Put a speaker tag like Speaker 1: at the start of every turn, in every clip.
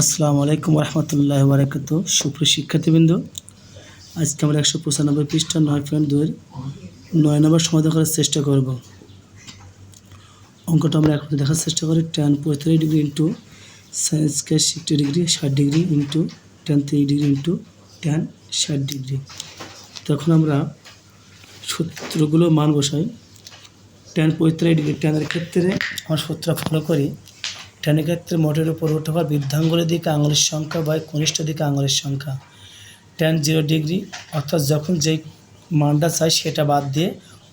Speaker 1: আসসালামু আলাইকুম রহমতুল্লাহ বারাকাত সুপ্রিয় শিক্ষার্থীবৃন্দ, আজকে আমরা একশো পঁচানব্বই পৃষ্ঠা নয় পয়েন্ট দুয়ের নয় নম্বর সমাধান করার চেষ্টা করব। অঙ্কটা আমরা এখন দেখার চেষ্টা করি টেন পঁয়তাল্লিশ degree into sine square sixty degree ষাট degree into tan three degree into tan ষাট ডিগ্রি তখন আমরা সূত্রগুলো মান বসাই। টেন পঁয়তাল্লিশ ডিগ্রি টেনের ক্ষেত্রে আমরা সূত্র ফলো করি। টেনের ক্ষেত্রে মোটের উপর উঠে বা বৃদ্ধাঙ্গুলের দিকে আঙুলের সংখ্যা বা কনিষ্ঠ দিকে আঙুলের সংখ্যা। টেন জিরো ডিগ্রি অর্থাৎ যখন যেই মানটা চাই সেটা বাদ দিয়ে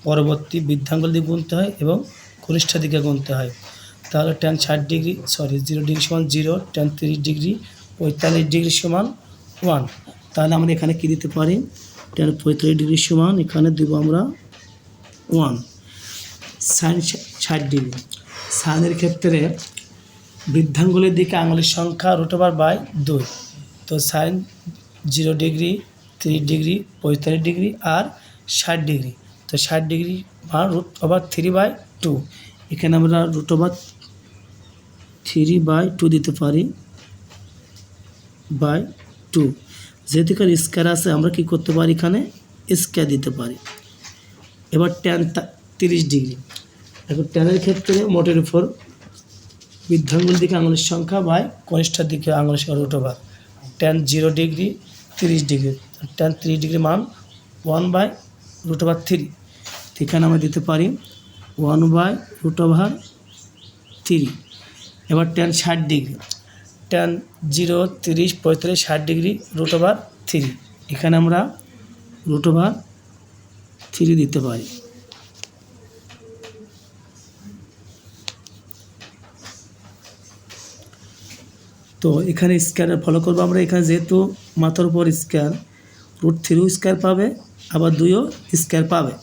Speaker 1: পরবর্তী বৃদ্ধাঙ্গুল দিকে গুনতে হয় এবং কনিষ্ঠ দিকে গুনতে হয়। তাহলে টেন ষাট ডিগ্রি সরি জিরো ডিগ্রি সমান জিরো টেন তিরিশ ডিগ্রি পঁয়তাল্লিশ ডিগ্রি সমান ওয়ান তাহলে আমরা এখানে কী দিতে পারি? টেন পঁয়তাল্লিশ ডিগ্রি সমান এখানে দেবো আমরা ওয়ান সাইন ষাট ডিগ্রি সাইনের ক্ষেত্রে বৃদ্ধাঙ্গুলের দিকে আঙুলের সংখ্যা রুট ওভার বাই দুই। তো সাইন জিরো ডিগ্রি তিরিশ ডিগ্রি পঁয়তাল্লিশ ডিগ্রি আর ষাট ডিগ্রি তো ষাট ডিগ্রি মান root over three by two এখানে আমরা root over three by two দিতে পারি বাই টু যেহেতু এখানে স্কোয়ার আছে, আমরা কি করতে পারি এখানে? স্কোয়ার দিতে পারি। এবার টেন তিরিশ ডিগ্রি এখন টেনের ক্ষেত্রে মোটের উপর বৃদ্ধাঙ্গুল দিকে আঙুলের সংখ্যা বাই কনিষ্ঠার দিকে আঙুলের সংখ্যা root over tan zero degree তিরিশ ডিগ্রি টেন তিরিশ ডিগ্রি মান one by root over three এখানে আমরা দিতে পারি one by root over three এবার টেন ষাট ডিগ্রি টেন জিরো তিরিশ, পঁয়তাল্লিশ, ষাট ডিগ্রি রুট ওভার থ্রি এখানে আমরা রুট ওভার থ্রি দিতে পারি। তো এখানে স্কোয়ারের ফলো করব আমরা। এখানে যেহেতু মাথার উপর স্কোয়ার রুট থ্রিও স্কোয়ার পাবে, আবার দুইও স্কোয়ার পাবে।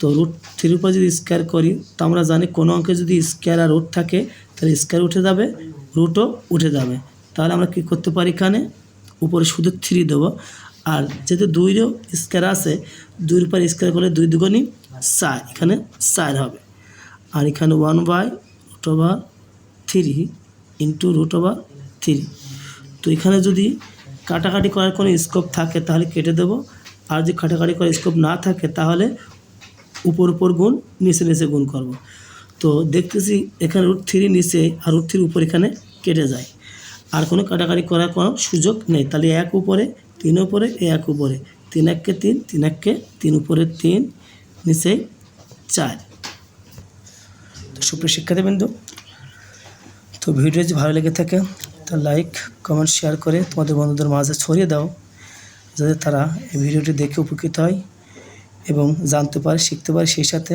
Speaker 1: তো রুট থ্রির উপর যদি স্কোয়ার করি, তো আমরা জানি কোনো অঙ্কে যদি স্কোয়ার আর রুট থাকে, তাহলে স্কোয়ার উঠে যাবে রুটও উঠে যাবে। তাহলে আমরা কী করতে পারি এখানে? উপরে শুধু থ্রি দেবো। আর যেহেতু দুইরও স্কোয়ার আছে, দুইয়ের উপর স্কোয়ার করলে দুই দুগুণই চার, এখানে চার হবে। আর এখানে one by root over three into root over three তো এখানে যদি কাটাকাটি করার কোনো স্কোপ থাকে তাহলে কেটে দেব। আর যদি কাটাকাটি করার স্কোপ না থাকে তাহলে উপর উপর গুণ, নিচে নিচে গুণ করব। তো দেখতেছি এখানে রুট থ্রি নিচে আর রুট থ্রির উপর এখানে কেটে যায়। আর কোনো কাটাকাটি করার কোনো সুযোগ নেই। তাহলে এক উপরে, তিন উপরে এক উপরে। তিন এককে তিন তিন এককে তিন উপরে তিন, নিচে চার। তো সুপ্রিয় শিক্ষার্থীবৃন্দু, তো ভিডিও যদি ভালো লেগে থাকে তা লাইক কমেন্ট শেয়ার করে তোমাদের বন্ধুদের মাঝে ছড়িয়ে দাও, যাতে তারা এই ভিডিওটি দেখে উপকৃত হয় এবং জানতে পারে, শিখতে পারে। সেই সাথে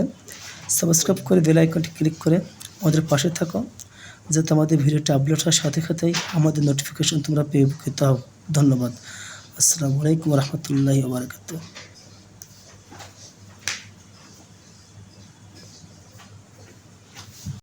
Speaker 1: সাবস্ক্রাইব করে বেল আইকনটি ক্লিক করে আমাদের পাশে থাকো, যাতে আমাদের ভিডিওটি আপলোড হওয়ার সাথে সাথেই আমাদের নোটিফিকেশন তোমরা পেয়ে উপকৃত হও। ধন্যবাদ। আসসালামু আলাইকুম রহমতুল্লাহি বারকাতুহ।